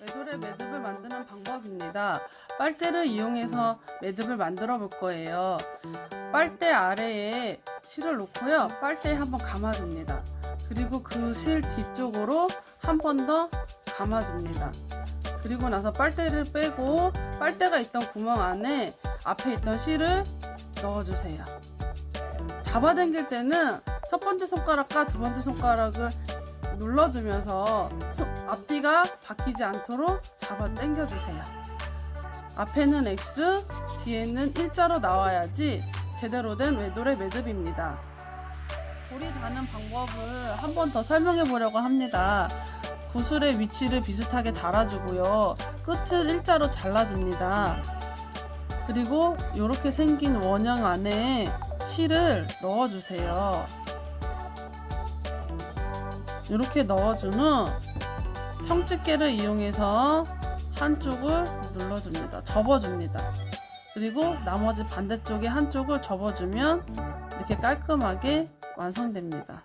매돌의 매듭을 만드는 방법입니다. 빨대를 이용해서 매듭을 만들어 볼 거예요. 빨대 아래에 실을 놓고요. 빨대에 한번 감아줍니다. 그리고 그 실 뒤쪽으로 한 번 더 감아줍니다. 그리고 나서 빨대를 빼고 빨대가 있던 구멍 안에 앞에 있던 실을 넣어주세요. 잡아당길 때는 첫 번째 손가락과 두 번째 손가락을 눌러주면서 손- 앞뒤가 바뀌지 않도록 잡아 당겨주세요. 앞에는 X, 뒤에는 일자로 나와야지 제대로 된 외돌의 매듭입니다. 돌이 다는 방법을 한 번 더 설명해 보려고 합니다. 구슬의 위치를 비슷하게 달아주고요. 끝을 일자로 잘라줍니다. 그리고 이렇게 생긴 원형 안에 실을 넣어주세요. 이렇게 넣어준 후 형집게를 이용해서 한쪽을 눌러줍니다. 접어줍니다. 그리고 나머지 반대쪽에 한쪽을 접어주면 이렇게 깔끔하게 완성됩니다.